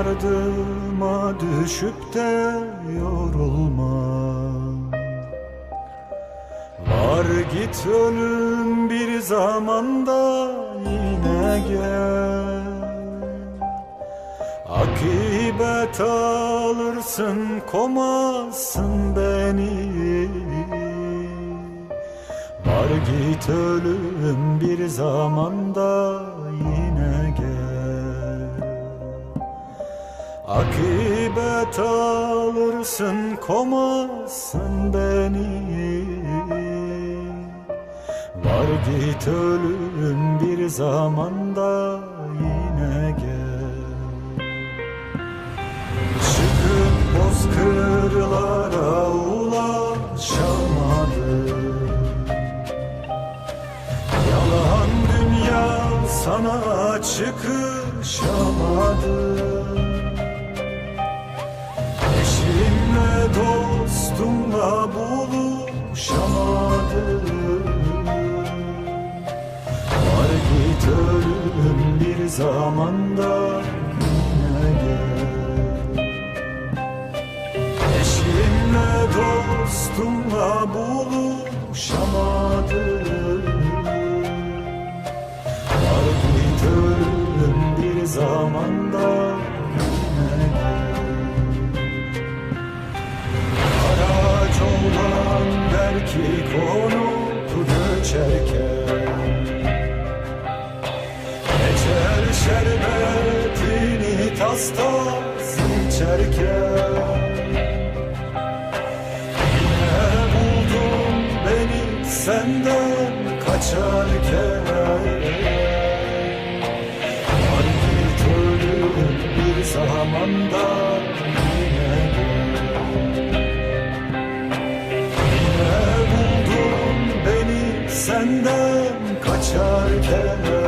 ardıma düşüp de yorulma Var git ölüm bir zamanda yine gel. Akibet alırsın komazsın beni. Var git ölüm bir zamanda yine Akibet alırsın komazsın beni. Var git ölüm bir zamanda yine gel. Çıkıp bozkırlara ulaşamadım. Yalan dünya sana çıkışamadı dostumla buluşamadı Var git ölüm bir zamanda yine gel Eşimle dostumla buluşamadı Var git ölüm bir zamanda konup göçerken Geçer şerbetini tas tas içerken Yine buldum beni senden kaçarken Var git ölüm bir zamanda buldum beni senden kaçarken